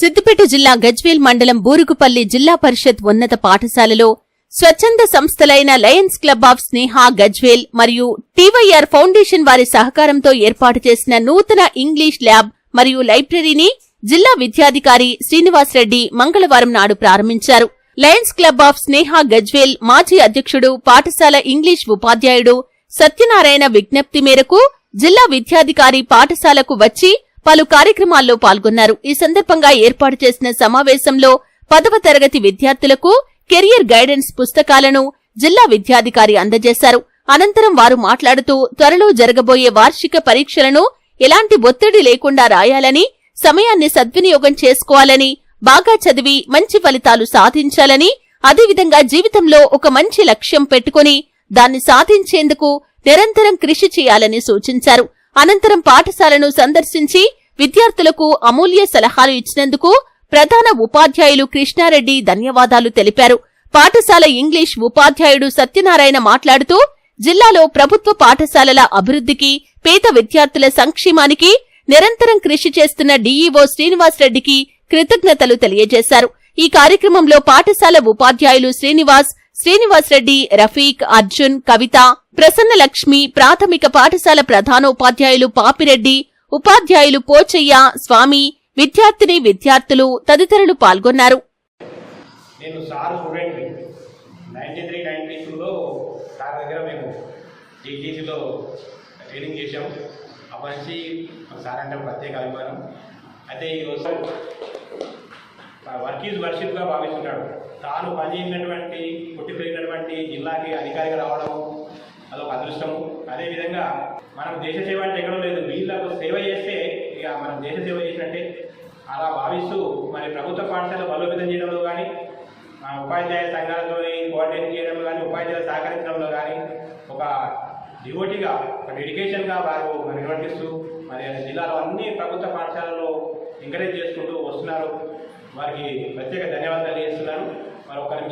సిద్దిపేట జిల్లా గజ్వేల్ మండలం బూరుగుపల్లి జిల్లా పరిషత్ ఉన్నత పాఠశాలలో స్వచ్ఛంద సంస్థలైన Lions club of Sneha Gajwel మరియు టీవైఆర్ ఫౌండేషన్ వారి సహకారంతో ఏర్పాటు చేసిన నూతన ఇంగ్లీష్ ల్యాబ్ మరియు లైబ్రరీని జిల్లా విద్యాధికారి శ్రీనివాసరెడ్డి మంగళవారం నాడు ప్రారంభించారు. Lions club of Sneha Gajwel మాజీ అధ్యక్షుడు పాఠశాల ఇంగ్లీష్ ఉపాధ్యాయుడు సత్యనారాయణ విజ్ఞప్తి మేరకు జిల్లా విద్యాధికారి పాఠశాలకు వచ్చి పలు కార్యక్రమాల్లో పాల్గొన్నారు. ఈ సందర్భంగా ఏర్పాటు చేసిన సమావేశంలో పదవ తరగతి విద్యార్థులకు కెరియర్ గైడెన్స్ పుస్తకాలను జిల్లా విద్యాధికారి అందజేశారు. అనంతరం వారు మాట్లాడుతూ త్వరలో జరగబోయే వార్షిక పరీక్షలను ఎలాంటి ఒత్తిడి లేకుండా రాయాలని సమయాన్ని సద్వినియోగం చేసుకోవాలని బాగా చదివి మంచి ఫలితాలు సాధించాలని అదేవిధంగా జీవితంలో ఒక మంచి లక్ష్యం పెట్టుకుని దాన్ని సాధించేందుకు నిరంతరం కృషి చేయాలని సూచించారు. అనంతరం పాఠశాలను సందర్శించి విద్యార్థులకు అమూల్య సలహాలు ఇచ్చినందుకు ప్రధాన ఉపాధ్యాయులు కృష్ణారెడ్డి ధన్యవాదాలు తెలిపారు. పాఠశాల ఇంగ్లీష్ ఉపాధ్యాయుడు సత్యనారాయణ మాట్లాడుతూ జిల్లాలో ప్రభుత్వ పాఠశాలల అభివృద్ధికి పేద విద్యార్థుల సంక్షేమానికి నిరంతరం కృషి చేస్తున్న డీఈఓ శ్రీనివాసరెడ్డికి కృతజ్ఞతలు తెలియజేశారు. ఈ కార్యక్రమంలో పాఠశాల ఉపాధ్యాయులు శ్రీనివాస్ శ్రీనివాసరెడ్డి రఫీక్ అర్జున్ కవిత ప్రసన్నలక్ష్మి ప్రాథమిక పాఠశాల ప్రధానోపాధ్యాయులు పాపిరెడ్డి ఉపాధ్యాయులు పోచయ్య స్వామి విద్యార్థిని విద్యార్థులు తదితరులు పాల్గొన్నారు. నేను సార్ స్టూడెంట్ని నైంటీ త్రీ నైంటీ టూలో సార్ దగ్గర మేము టీటీసీలో ట్రైనింగ్ అప్పటి నుంచి సార్ అంటే ప్రత్యేక అభిమానం. అయితే ఈరోజు వర్క్ ఈజ్ వర్షిప్గా భావిస్తున్నాడు తాను పనిచేసినటువంటి పుట్టి పెరిగినటువంటి జిల్లాకి అధికారిగా రావడం అదొక అదృష్టము. అదేవిధంగా మనం దేశ సేవ అంటే ఎక్కడో లేదు. వీళ్ళకు సేవ చేస్తే ఇక మనం దేశ సేవ చేసినట్టే. అలా భావిస్తూ మరి ప్రభుత్వ పాఠశాల బలోపేతం చేయడంలో కానీ ఉపాధ్యాయ సంఘాలతో కోఆర్డినేట్ చేయడంలో కానీ ఉపాధ్యాయులు సహకరించడంలో కానీ ఒక డివోటీగా ఒక డెడికేషన్గా వారు నిర్వర్తిస్తూ మరి జిల్లాలో అన్ని ప్రభుత్వ పాఠశాలలో ఎంకరేజ్ చేసుకుంటూ వస్తున్నారు. వారికి ప్రత్యేక ధన్యవాదాలు చేస్తున్నాను మరొక నిమిషం